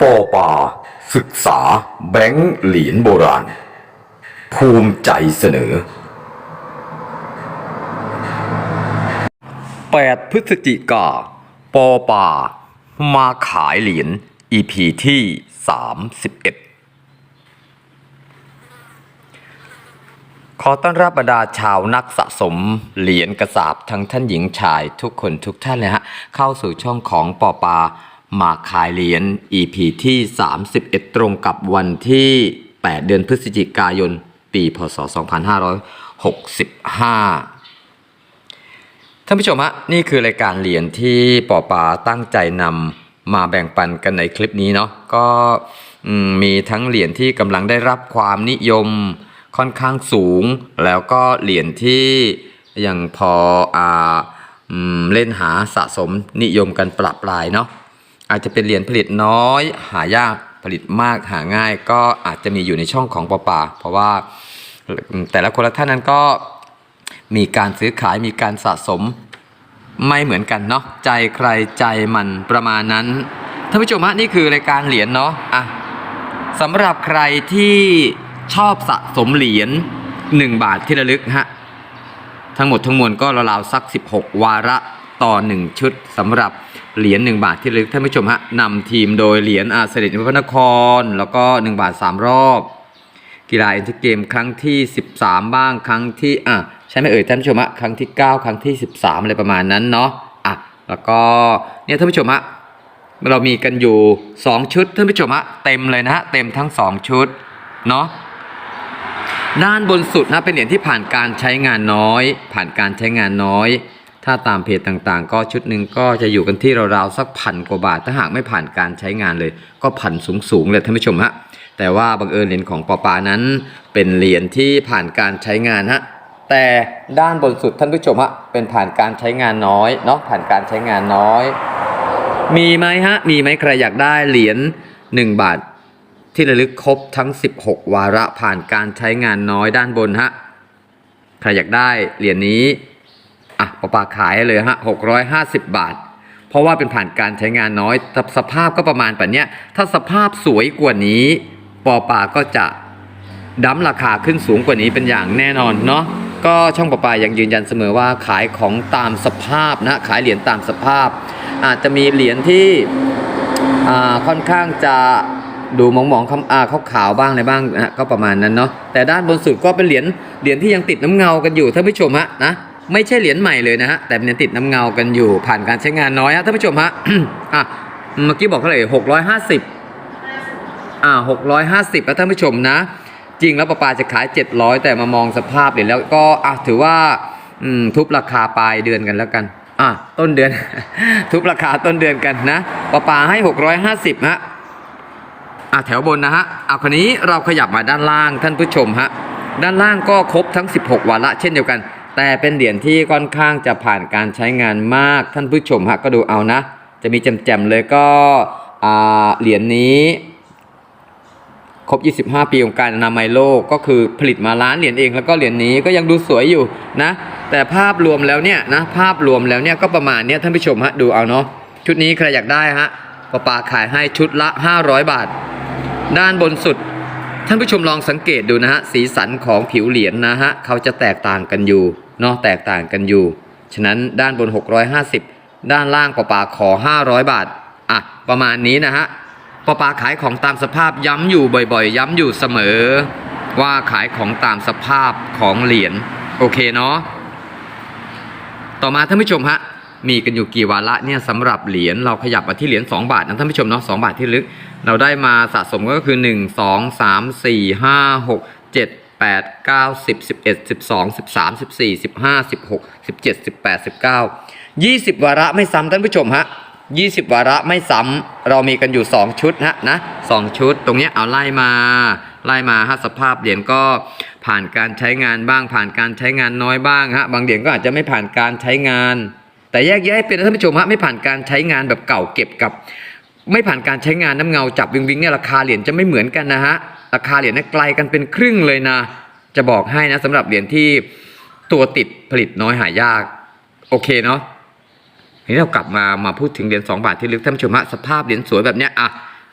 ปอปา ศึกษา แบงค์เหรียญโบราณ ภูมิใจเสนอ 8 พฤศจิกาปอปา มาขายเหรียญ EP ที่ 31 ขอต้อนรับบรรดาชาวนักสะสมเหรียญกระสาบทั้งท่านหญิงชายทุกคนทุกท่านเลยฮะ เข้าสู่ช่องของปอปา มาขายเหรียญ EP ที่ 31 ตรงกับวันที่ 8 เดือนพฤศจิกายน ปีพศ 2565 ท่านผู้ชมฮะนี่คือรายการเหรียญที่ปอปาตั้งใจนำมาแบ่งปันกันในคลิปนี้เนาะก็มีทั้งเหรียญที่กำลังได้รับความนิยมค่อนข้างสูง แล้วก็เหรียญที่ยังพออเล่นหาสะสมนิยมกันปรับปลายเนาะ อาจจะเป็นเหรียญผลิตน้อย หายากผลิตมากหาง่าย ก็อาจจะมีอยู่ในช่องของปอปาเพราะว่าแต่ละคนละท่านนั้นก็มีการซื้อขายมีการสะสมไม่เหมือนกันเนาะใจใครใจมันประมาณนั้นท่านผู้ชมฮะนี่คือรายการเหรียญเนาะอะสำหรับใครที่ชอบสะสมเหรียญ1บาทที่ระลึกฮะทั้งหมดทั้งมวลก็ราวๆสัก 16 วาระ ต่อ 1 ชุดสำหรับเหรียญ1บาทที่ลึกท่านผู้ชมฮะนำทีมโดยเหรียญอาเสด็จพระนคร แล้วก็ 1 บาท 3 รอบ กีฬาเอ็นเตอร์เกมครั้งที่ 13 บ้างครั้งที่อะใช่ไหมเอ่ยท่านผู้ชมฮะครั้งที่ 9 ครั้งที่ 13 อะไรประมาณนั้นเนาะอะแล้วก็เนี่ยท่านผู้ชมฮะเรามีกันอยู่ 2 ชุดท่านผู้ชมฮะเต็มเลยนะฮะเต็มทั้ง 2 ชุดเนาะด้านบนสุดนะเป็นเหรียญที่ผ่านการใช้งานน้อย ผ่านการใช้งานน้อย ถ้าตามเพจต่างๆ ก็ชุดหนึ่งก็จะอยู่กันที่ราวๆสักพันกว่าบาท ถ้าหากไม่ผ่านการใช้งานเลย ก็พันสูงๆเลยท่านผู้ชมฮะแต่ว่าบังเอิญเหรียญของปอปานั้น เป็นเหรียญที่ผ่านการใช้งานฮะแต่ด้านบนสุดท่านผู้ชมฮะเป็นผ่านการใช้งานน้อยเนาะผ่านการใช้งานน้อย มีไหมฮะมีไหมใครอยากได้เหรียญ1บาท ที่ระลึกครบทั้ง 16 วาระผ่านการใช้งานน้อยด้านบนฮะใครอยากได้เหรียญนี้ อะปอปาขายให้เลยฮะ650บาท เพราะว่าเป็นผ่านการใช้งานน้อยสภาพก็ประมาณแบบเนี้ยถ้าสภาพสวยกว่านี้ปอปาก็จะดั้มราคาขึ้นสูงกว่านี้เป็นอย่างแน่นอนเนาะก็ช่องปอปายังยืนยันเสมอว่าขายของตามสภาพนะขายเหรียญตามสภาพ อาจจะมีเหรียญที่ค่อนข้างจะดูมองๆคำอาขาวๆบ้างอะไรบ้างนะก็ประมาณนั้นเนาะแต่ด้านบนสุดก็เป็นเหรียญเหรียญที่ยังติดน้ำเงากันอยู่ท่านผู้ชมฮะนะ ไม่ใช่เหรียญใหม่เลยนะฮะแต่มันยังติดน้ำเงากันอยู่ผ่านการใช้งานน้อยฮะท่านผู้ชมฮะ อะเมื่อกี้บอกเท่าไหร่หกร้อยห้าสิบอ่าหกร้อยห้าสิบแล้วท่านผู้ชมนะ จริงแล้วปลาปาจะขายเจ็ดร้อยแต่มามองสภาพเหรียญแล้วก็อะถือว่าอืมทุบราคาปลายเดือนกันแล้วกันอะต้นเดือน ทุบราคาต้นเดือนกันนะปลาปาให้หกร้อยห้าสิบฮะอะแถวบนนะฮะเอาคนนี้เราขยับมาด้านล่างท่านผู้ชมฮะด้านล่างก็ครบทั้ง 16 วาระเช่นเดียวกัน แต่เป็นเหรียญที่ค่อนข้างจะผ่านการใช้งานมากท่านผู้ชมฮะก็ดูเอานะ จะมีแจมๆเลยก็เหรียญนี้ครบ 25 ปีของการอนามัยโลก ก็คือผลิตมาล้านเหรียญเอง แล้วก็เหรียญนี้ก็ยังดูสวยอยู่นะ แต่ภาพรวมแล้วเนี่ยนะ ภาพรวมแล้วเนี่ยก็ประมาณเนี้ยท่านผู้ชมฮะดูเอาเนาะ ชุดนี้ใครอยากได้ฮะปาปาขายให้ชุดละ 500 บาท ด้านบนสุด ท่านผู้ชมลองสังเกตดูนะฮะ สีสันของผิวเหรียญนะฮะ เขาจะแตกต่างกันอยู่ เนาะแตกต่างกันอยู่ ฉะนั้นด้านบน 650 ด้านล่างปาปาขอ 500 บาท อะ ประมาณนี้นะฮะปอปาขายของตามสภาพย้ำอยู่บ่อยๆ ย้ำอยู่เสมอ ว่าขายของตามสภาพของเหรียญโอเคเนาะต่อมาท่านผู้ชมฮะมีกันอยู่กี่วาระเนี่ยสำหรับเหรียญเราขยับมาที่เหรียญ2บาทนะท่านผู้ชมเนาะ2บาทที่ลึก เราได้มาสะสมก็คือ 1 2 3 4 5 6 7 8 9 10 11 12 13 14 15 16 17 18 19 20วาระไม่ซ้ำท่านผู้ชมฮะ20วาระไม่ซ้ำเรามีกันอยู่2ชุดฮะนะสองชุดตรงนี้เอาไล่มาไล่มาฮะสภาพเหรียญก็ผ่านการใช้งานบ้าง ผ่านการใช้งานน้อยบ้างฮะบางเหรียญก็อาจจะไม่ผ่านการใช้งาน แต่แยกแยะเป็นะท่านผู้ชมฮะไม่ผ่านการใช้งานแบบเก่าเก็บกับ ไม่ผ่านการใช้งานน้ำเงาจับวิงวิงเนี่ยราคาเหรียญจะไม่เหมือนกันนะฮะ ราคาเหรียญเนี่ยไกลกันเป็นครึ่งเลยนะ จะบอกให้นะสำหรับเหรียญที่ตัวติดผลิตน้อยหายาก โอเคเนาะทีนี้เรากลับมามาพูดถึงเหรียญ2บาทที่ลึกท่านผู้ชมฮะสภาพเหรียญสวยแบบเนี้ยอะ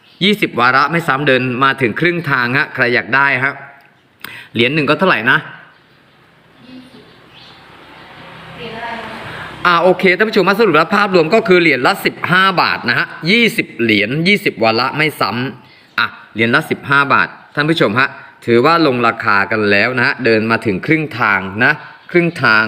20 วาระไม่ซ้ำเดินมาถึงครึ่งทางฮะใครอยากได้ฮะเหรียญหนึ่งก็เท่าไหร่นะเหรียญอะไรนะอ่าโอเคท่านผู้ชมมาสรุปแล้วภาพรวมก็คือเหรียญละ 15 บาทนะฮะ20 เหรียญ20 วาระไม่ซ้ำอะเหรียญละ 15 บาท ท่านผู้ชมฮะถือว่าลงราคากันแล้วนะฮะเดินมาถึงครึ่งทางนะครึ่งทาง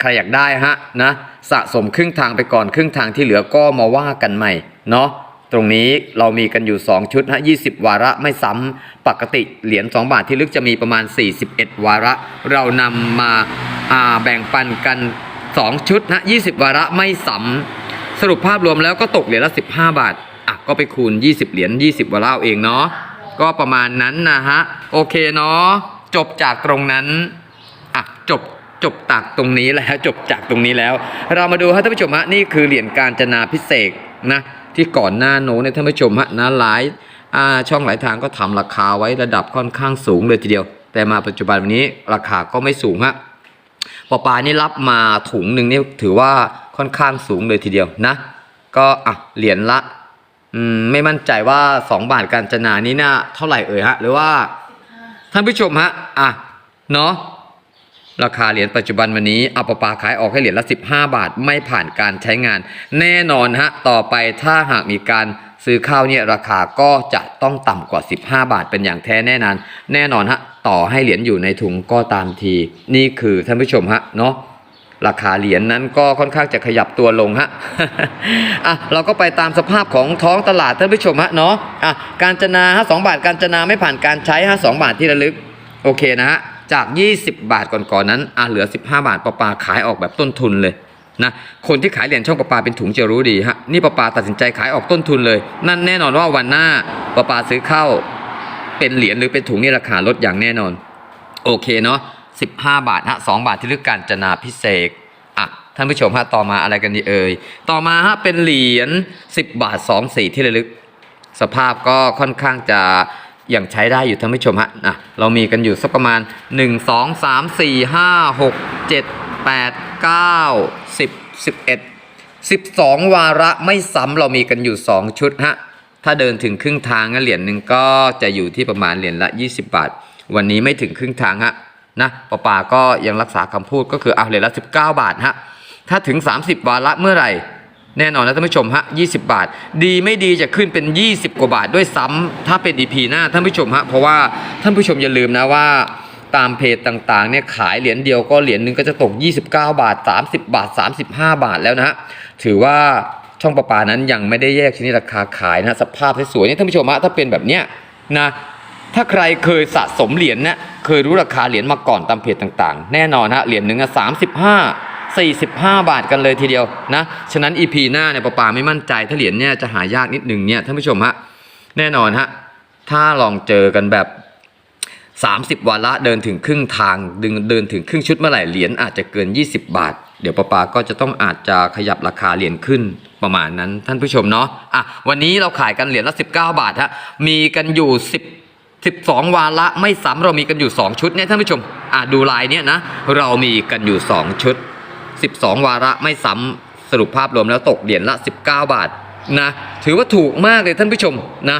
ใครอยากได้ฮะนะสะสมครึ่งทางไปก่อนครึ่งทางที่เหลือก็มาว่ากันใหม่เนาะตรงนี้เรามีกันอยู่ 2 ชุดฮะ20 วาระไม่ซ้ำปกติเหรียญ2บาทที่ลึกจะมีประมาณ 41 วาระ เรานำมาาแบ่งปันกัน 2 ชุดนะ20 วาระไม่ซ้ำสรุปภาพรวมแล้วก็ตกเหรียญละ 15 บาทอะก็ไปคูณ 20 เหรียญ20 วาระเอาเองเนาะ ก็ประมาณนั้นนะฮะ โอเคเนาะจบจากตรงนั้นอะจบจบจากตรงนี้แล้วจบจากตรงนี้แล้ว เรามาดูฮะท่านผู้ชมฮะนี่คือเหรียญการจนาพิเศษนะที่ก่อนหน้าโน้นเนี่ยท่านผู้ชมฮะนะหลายาช่องหลายทางก็ทำราคาไว้ระดับค่อนข้างสูงเลยทีเดียว แต่มาปัจจุบันวันนี้ราคาก็ไม่สูงฮะปอปานี่รับมาถุงหนึ่งนี่ถือว่าค่อนข้างสูงเลยทีเดียวนะ ก็อะเหรียญละ ไม่มั่นใจว่า 2 บาทการจนานี้น่าเท่าไหร่เอ่ยฮะ หรือว่าท่านผู้ชมฮะ อะ เนาะราคาเหรียญปัจจุบันวันนี้เอาปปาขายออกให้เหรียญละ 15 บาทไม่ผ่านการใช้งาน แน่นอนฮะ ต่อไปถ้าหากมีการซื้อข้าวเนี่ยราคาก็จะต้องต่ำกว่า 15 บาทเป็นอย่างแท้แน่นอนแน่นอนฮะ ต่อให้เหรียญอยู่ในถุงก็ตามที นี่คือท่านผู้ชมฮะเนาะ ราคาเหรียญนั้นก็ค่อนข้างจะขยับตัวลงฮะ อะเราก็ไปตามสภาพของท้องตลาดท่านผู้ชมฮะเนาะ อะการจนาฮะสบาทการจนาไม่ผ่านการใช้ฮะสบาทที่ระลึก โอเคนะฮะ จาก 20 บาทก่อนๆนั้น อะเหลือ 15 บาทประปาขายออกแบบต้นทุนเลยนะคนที่ขายเหรียญช่องประปาเป็นถุงจะรู้ดีฮะ นี่ประปาตัดสินใจขายออกต้นทุนเลย นั่นแน่นอนว่าวันหน้าประปาซื้อเข้า เป็นเหรียญหรือเป็นถุงนี่ราคาลดอย่างแน่นอน โอเคเนาะ 15 บาทฮะ2บาทที่ลึกการจนาพิเศษอะท่านผู้ชมฮะต่อมาอะไรกันดีเอ่ยต่อมาฮะเป็นเหรียญ10 บาท 2 สีที่ระลึก สภาพก็ค่อนข้างจะยังใช้ได้อยู่ท่านผู้ชมฮะอะเรามีกันอยู่สักประมาณ 1 2 3 4 5 6 7 8 9 10 11 12 วาระไม่ซ้ำเรามีกันอยู่ 2 ชุดฮะถ้าเดินถึงครึ่งทางเหรียญหนึ่งก็จะอยู่ที่ประมาณเหรียญละ 20 บาท วันนี้ไม่ถึงครึ่งทางฮะ นะปปาก็ยังรักษาคำพูดก็คือเอาเหรียญละ 19 บาทฮะถ้าถึง 30 วาระเมื่อไหร่แน่นอนนะท่านผู้ชมฮะ 20 บาท ดีไม่ดีจะขึ้นเป็น 20 กว่าบาทด้วยซ้ำถ้าเป็น EP หน้าท่านผู้ชมฮะ เพราะว่าท่านผู้ชมอย่าลืมนะว่าตามเพจต่างๆเนี่ยขายเหรียญเดียวก็เหรียญหนึ่งก็จะตก 29 บาท 30 บาท 35 บาทแล้วนะฮะ ถือว่าช่องประปานั้นยังไม่ได้แยกชนิดราคาขายนะสภาพสวยๆนี่ท่านผู้ชมฮะถ้าเป็นแบบเนี้ยนะ ถ้าใครเคยสะสมเหรียญเนี่ยเคยรู้ราคาเหรียญมาก่อนตามเพจต่างๆ แน่นอนฮะเหรียญหนึ่งอะสามสิบห้าสี่สิบห้าบาทกันเลยทีเดียวนะ ฉะนั้น EP หน้าเนี่ยปะปาไม่มั่นใจ ถ้าเหรียญเนี่ยจะหายากนิดหนึ่งเนี่ยท่านผู้ชมฮะแน่นอนฮะถ้าลองเจอกันแบบ 30 วันละเดินถึงครึ่งทางดึงเดินถึงครึ่งชุดเมื่อไหร่เหรียญอาจจะเกิน 20 บาท เดี๋ยวปะปาก็จะต้องอาจจะขยับราคาเหรียญขึ้นประมาณนั้นท่านผู้ชมเนาะอะวันนี้เราขายกันเหรียญละ 19 บาทฮะมีกันอยู่ 10 12 วาระไม่ซ้ำเรามีกันอยู่ 2 ชุดเนี่ยท่านผู้ชมอะดูลายเนี่ยนะเรามีกันอยู่ 2 ชุด 12 วาระไม่ซ้ำสรุปภาพรวมแล้วตกเหรียญละ 19 บาทนะถือว่าถูกมากเลยท่านผู้ชมนะ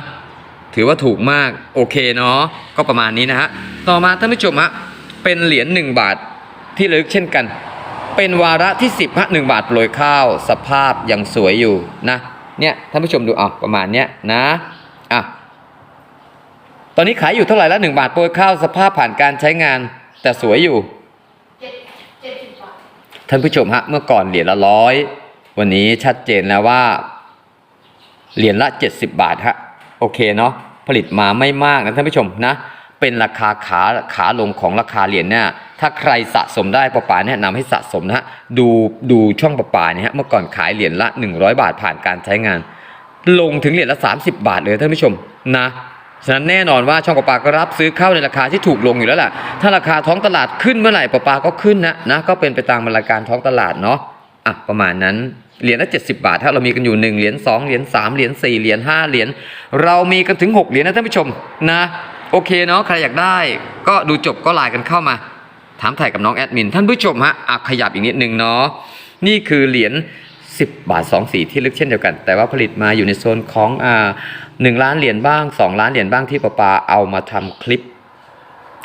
ถือว่าถูกมากโอเคเนาะก็ประมาณนี้นะฮะต่อมาท่านผู้ชมฮะเป็นเหรียญ1บาทที่ลึกเช่นกัน เป็นวาระที่ 10ฮะ1บาทโปรยข้าว สภาพยังสวยอยู่นะเนี่ยท่านผู้ชมดูเอาประมาณเนี้ยนะอะ อนนี้ขายอยู่เท่าไหร่ละ1บาทโปรยข้าวสภาพผ่านการใช้งาน แต่สวยอยู่เจ็ดเจ็ดสิบบาทท่านผู้ชมฮะเมื่อก่อนเหรียญละร้อยวันนี้ชัดเจนแล้วว่าเหรียญละ 70 บาทฮะโอเคเนาะผลิตมาไม่มากนะท่านผู้ชมนะ เป็นราคาขาขาลงของราคาเหรียญเนี่ยถ้าใครสะสมได้ประปาแนะนำให้สะสมนะฮะดูดูช่องประปาเนี่ยฮะเมื่อก่อนขายเหรียญละ 100 บาทผ่านการใช้งาน ลงถึงเหรียญละ 30 บาทเลยท่านผู้ชมนะ ฉะนั้นแน่นอนว่าช่องประปาก็รับซื้อเข้าในราคาที่ถูกลงอยู่แล้วล่ะ ถ้าราคาท้องตลาดขึ้นเมื่อไหร่ประปาก็ขึ้นนะนะก็เป็นไปตามราการท้องตลาดเนาะอะประมาณนั้นเหรียญละ70 บาท ถ้าเรามีกันอยู่ 1 เหรียญ2เหรียญ3เหรียญ4เหรียญ5เหรียญเรามีกันถึง 6 เหรียญนะท่านผู้ชมนะโอเคเนาะใครอยากได้ ก็ดูจบก็ไลน์กันเข้ามา ถามถ่ายกับน้องแอดมินท่านผู้ชมฮะอะขยับอีกนิดนึงเนาะนี่คือเหรียญ 10 บาท 2 สีที่ลึกเช่นเดียวกัน แต่ว่าผลิตมาอยู่ในโซนของอ่าหนึ่งล้านเหรียญบ้าง 2 ล้านเหรียญบ้างที่ปปาเอามาทำคลิป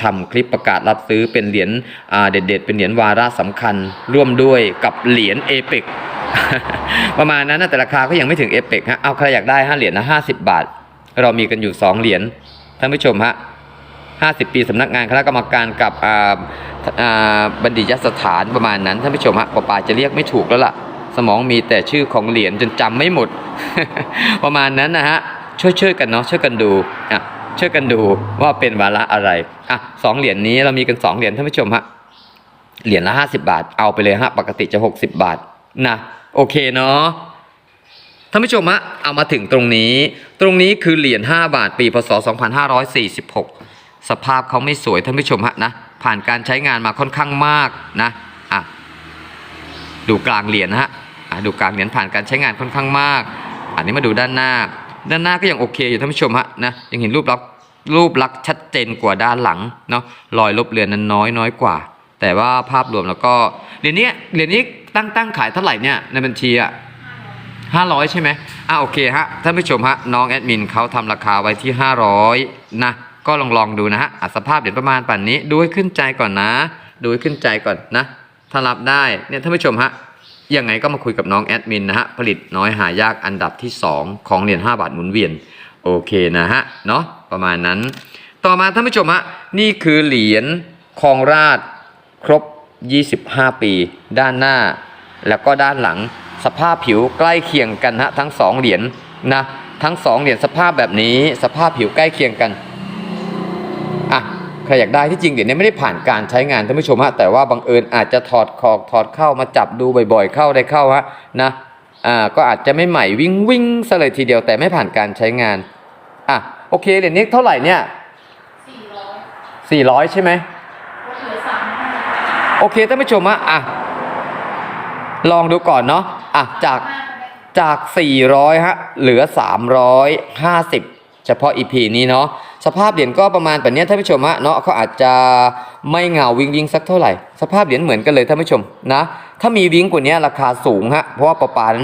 ทำคลิปประกาศรับซื้อเป็นเหรียญอ่าเด็ดๆ เป็นเหรียญวาระสำคัญ ร่วมด้วยกับเหรียญเอเปกประมาณนั้นนะแต่ราคาก็ยังไม่ถึงเอเปกฮะเอาใครอยากได้ห้าเหรียญนะห้าสิบบาท เรามีกันอยู่สองเหรียญท่านผู้ชมฮะ50ปีสำนักงานคณะกรรมการกับบัณฑิตยสถานประมาณนั้นท่านผู้ชมฮะปปาจะเรียกไม่ถูกแล้วล่ะ สมองมีแต่ชื่อของเหรียญจนจำไม่หมด ประมาณนั้นนะฮะช่วยช่วยๆกันเนาะช่วยกันดูอะช่วยกันดูว่าเป็นวาระอะไรอะสองเหรียญนี้เรามีกันสองเหรียญท่านผู้ชมฮะเหรียญละ50บาท เอาไปเลยฮะปกติจะ60บาทนะโอเคเนาะท่านผู้ชมฮะเอามาถึงตรงนี้ ตรงนี้คือเหรียญ5บาท ปีพศ2546สภาพเขาไม่สวยท่านผู้ชมฮะนะผ่านการใช้งานมาค่อนข้างมากนะอะดูกลางเหรียญนะฮะ ดูกางเหรียญผ่านการใช้งานค่อนข้างมาก อันนี้มาดูด้านหน้า ด้านหน้าก็ยังโอเคอยู่ท่านผู้ชมฮะนะยังเห็นรูปลักษณ์รูปลักษณ์ชัดเจนกว่าด้านหลังเนาะรอยลบเลือนนั้นน้อยน้อยกว่า แต่ว่าภาพรวมแล้วก็เหรียญนี้เหรียญนี้ตั้งตั้งขายเท่าไหร่เนี่ยในบัญชีอะห้าร้อยใช่ไหมอะโอเคฮะท่านผู้ชมฮะน้องแอดมินเขาทำราคาไว้ที่500นะก็ลองลองดูนะฮะอะสภาพเดี๋ยวประมาณป่านนี้ ดูให้ขึ้นใจก่อนนะ ดูให้ขึ้นใจก่อนนะ ถ้ารับได้เนี่ยท่านผู้ชมฮะ ยังไงก็มาคุยกับน้องแอดมินนะฮะ ผลิตน้อยหายากอันดับที่ 2 ของเหรียญ5บาทหมุนเวียน โอเคนะฮะ เนาะประมาณนั้น ต่อมาท่านผู้ชมฮะ นี่คือเหรียญคองราชครบ 25 ปี ด้านหน้า แล้วก็ด้านหลังสภาพผิวใกล้เคียงกันฮะทั้งสองเหรียญนะทั้งสองเหรียญสภาพแบบนี้ สภาพผิวใกล้เคียงกัน ใครอยากได้ที่จริงเหรียญนี้ไม่ได้ผ่านการใช้งานท่านผู้ชมฮะแต่ว่าบังเอิญอาจจะถอดคอกถอดเข้ามาจับดูบ่อยๆ เข้าได้เข้าฮะนะอ่าก็อาจจะไม่ใหม่วิ่งวิ่งซะเลยทีเดียวแต่ไม่ผ่านการใช้งานอะโอเคเหรียญนี้เท่าไหร่เนี่ยสี่ร้อยใช่ไหมโอเคท่านผู้ชมฮะอะลองดูก่อนเนาะอะจากห้าก็ได้จาก 400ฮะเหลือ 350 เฉพาะ EP นี้เนาะ สภาพเหรียญก็ประมาณแบบนี้ท่านผู้ชมฮะเนาะเขาอาจจะไม่เงาวิงวิงสักเท่าไหร่ สภาพเหรียญเหมือนกันเลยท่านผู้ชมนะ ถ้ามีวิงกว่านี้ราคาสูงฮะเพราะว่าปะปาน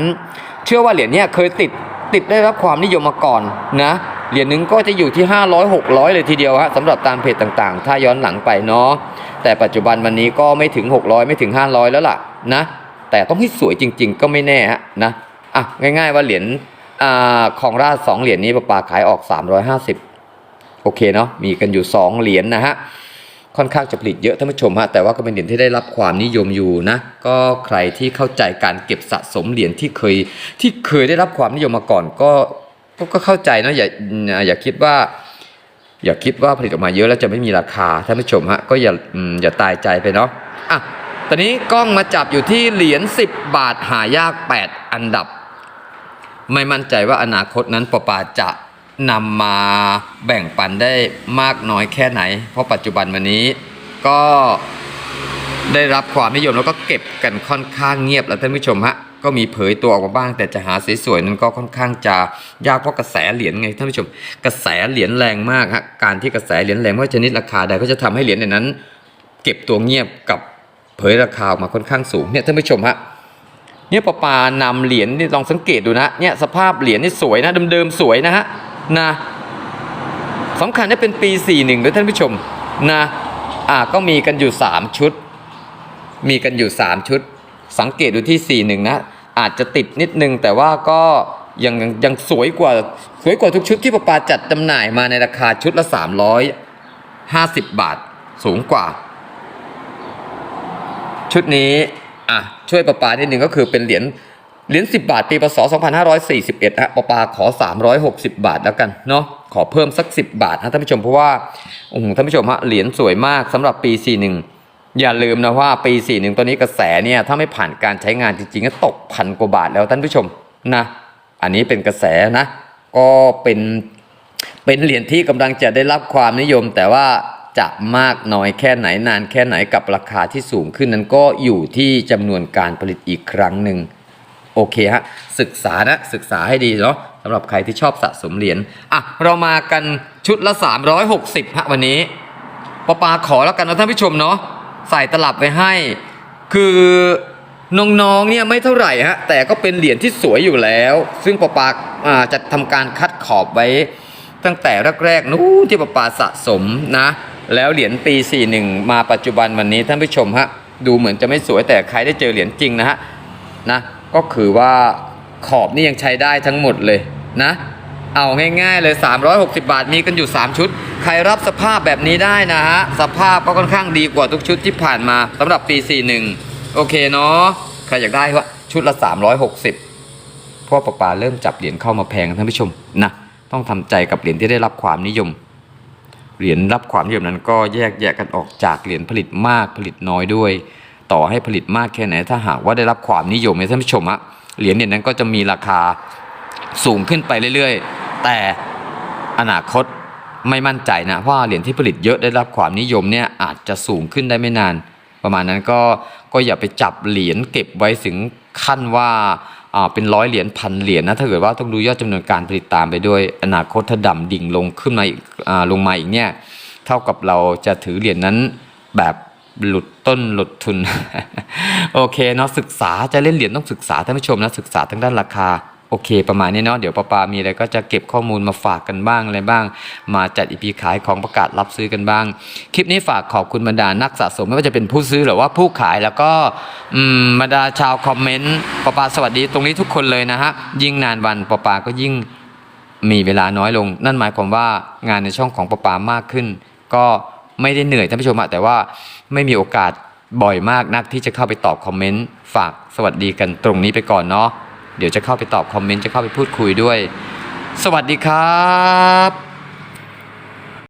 เชื่อว่าเหรียญเนี้ยเคยติดติดได้รับความนิยมมาก่อนนะเหรียญหนึงก็จะอยู่ที่ 500 600 เลยทีเดียวฮะสำหรับตามเพจต่างๆ ถ้าย้อนหลังไปเนาะแต่ปัจจุบันวันนี้ก็ไม่ถึง 600 ไม่ถึง 500 แล้วล่ะนะแต่ต้องให้สวยจริง ๆ ก็ไม่แน่ฮะนะอะง่าย ๆ ว่าเหรียญอ่าของราชสองเหรียญนี้ปะปาขายออก 350 โอเคเนาะมีกันอยู่ 2 เหรียญนะฮะค่อนข้างจะผลิตเยอะท่านผู้ชมฮะแต่ว่าก็เป็นเหรียญที่ได้รับความนิยมอยู่นะก็ใครที่เข้าใจการเก็บสะสมเหรียญที่เคยที่เคยได้รับความนิยมมาก่อนก็ก็เข้าใจเนาะอย่าอย่าคิดว่า อย่าคิดว่าผลิตออกมาเยอะแล้วจะไม่มีราคาท่านผู้ชมฮะก็อย่าอืมอย่าตายใจไปเนาะอะตอนนี้กล้องมาจับอยู่ที่เหรียญ10 บาทหายาก 8 อันดับ ไม่มั่นใจว่าอนาคตนั้นปอปาจะ นำมาแบ่งปันได้มากน้อยแค่ไหน เพราะปัจจุบันวันนี้ก็ได้รับความนิยมแล้วก็เก็บกันค่อนข้างเงียบแล้วท่านผู้ชมฮะก็มีเผยตัวออกมาบ้าง แต่จะหาสวยๆนั้นก็ค่อนข้างจะยากเพราะกระแสเหรียญไงท่านผู้ชม กระแสเหรียญแรงมากฮะการที่กระแสเหรียญแรงว่าชนิดราคาใดก็จะทำให้เหรียญในนั้น เก็บตัวเงียบกับเผยราคาออกมาค่อนข้างสูงเนี่ยท่านผู้ชมฮะเนี่ยปะปานำเหรียญนี่ลองสังเกตดูนะเนี่ยสภาพเหรียญนี่สวยนะเดิมๆสวยนะฮะ นะสำคัญนี่เป็นปี 41ด้วยท่านผู้ชมนะอ่าก็มีกันอยู่ 3 ชุด มีกันอยู่ 3 ชุด สังเกตดูที่ 41 นะ อาจจะติดนิดนึงแต่ว่าก็ยังยังยังสวยกว่าสวยกว่าทุกชุดที่ปะปาจัดจำหน่ายมาในราคาชุดละ 350 บาทสูงกว่า ชุดนี้อะช่วยประปานิดนึงก็คือเป็นเหรียญ เหรียญ10 บาท ปีพศ2541ฮะประปาขอ 360 บาทแล้วกันเนาะขอเพิ่มสัก 10 บาทนะท่านผู้ชมเพราะว่าโอ้โหท่านผู้ชมฮะเหรียญสวยมากสำหรับปี 41 อย่าลืมนะว่าปี 41 ตัวนี้กระแสเนี่ยถ้าไม่ผ่านการใช้งานจริงๆก็ตกพันกว่าบาทแล้วท่านผู้ชมนะอันนี้เป็นกระแสนะก็เป็นเป็นเหรียญที่กำลังจะได้รับความนิยม แต่ว่าจะมากน้อยแค่ไหนนานแค่ไหนกับราคาที่สูงขึ้นนั้นก็อยู่ที่จำนวนการผลิตอีกครั้งหนึ่ง โอเคฮะศึกษานะศึกษาให้ดีเนาะสำหรับใครที่ชอบสะสมเหรียญอะเรามากันชุดละ 360ฮะวันนี้ปอปาขอแล้วกันนะท่านผู้ชมเนาะใส่ตลับไว้ให้ คือน้องๆเนี่ยไม่เท่าไหร่ฮะแต่ก็เป็นเหรียญที่สวยอยู่แล้ว ซึ่งปปาอ่าจะทำการคัดขอบไว้ ตั้งแต่แรกๆนู้นที่ปอปาสะสมนะแล้วเหรียญปี 41 มาปัจจุบันวันนี้ท่านผู้ชมฮะดูเหมือนจะไม่สวยแต่ใครได้เจอเหรียญจริงนะฮะนะ ก็คือว่าขอบนี่ยังใช้ได้ทั้งหมดเลยนะ เอาง่ายๆเลย 360 บาทมีกันอยู่ 3 ชุด ใครรับสภาพแบบนี้ได้นะฮะ สภาพก็ค่อนข้างดีกว่าทุกชุดที่ผ่านมาสำหรับปี 41 โอเคเนาะใครอยากได้ว่าชุดละ 360เพราะว่าปะปาเริ่มจับเหรียญเข้ามาแพงท่านผู้ชมนะต้องทำใจกับเหรียญที่ได้รับความนิยมเหรียญรับความนิยมนั้นก็แยกแยกกันออกจากเหรียญผลิตมากผลิตน้อยด้วย ต่อให้ผลิตมากแค่ไหน ถ้าหากว่าได้รับความนิยมเนี่ยท่านผู้ชมอะเหรียญเนี่ยนั้นก็จะมีราคาสูงขึ้นไปเรื่อยๆ แต่อนาคตไม่มั่นใจนะเพราะว่าเหรียญที่ผลิตเยอะได้รับความนิยมเนี่ยอาจจะสูงขึ้นได้ไม่นาน ประมาณนั้นก็ก็อย่าไปจับเหรียญเก็บไว้ถึงขั้นว่าอ่าเป็นร้อยเหรียญพันเหรียญนะถ้าเกิดว่าต้องดูยอดจำนวนการผลิตตามไปด้วยอนาคตถ้าดำดิ่งลงขึ้นมาอีกอ่าลงมาอีกเนี่ยเท่ากับเราจะถือเหรียญนั้นแบบ หลุดต้นหลุดทุน โอเคเนาะศึกษาจะเล่นเหรียญต้องศึกษาท่านผู้ชมนะศึกษาทางด้านราคาโอเค ประมาณนี้เนาะเดี๋ยวปาปามีอะไรก็จะเก็บข้อมูลมาฝากกันบ้างอะไรบ้าง มาจัดอีพีขายของประกาศรับซื้อกันบ้าง คลิปนี้ฝากขอบคุณบรรดานักสะสมไม่ว่าจะเป็นผู้ซื้อหรือว่าผู้ขายแล้วก็บรรดาชาวคอมเมนต์ปาปาสวัสดีตรงนี้ทุกคนเลยนะฮะยิ่งนานวันปาปาก็ยิ่งมีเวลาน้อยลง นั่นหมายความว่างานในช่องของปาปามากขึ้น ก็ ไม่ได้เหนื่อยท่านผู้ชมอะแต่ว่าไม่มีโอกาสบ่อยมากนักที่จะเข้าไปตอบคอมเมนต์ฝากสวัสดีกันตรงนี้ไปก่อนเนาะเดี๋ยวจะเข้าไปตอบคอมเมนต์จะเข้าไปพูดคุยด้วย สวัสดีครับ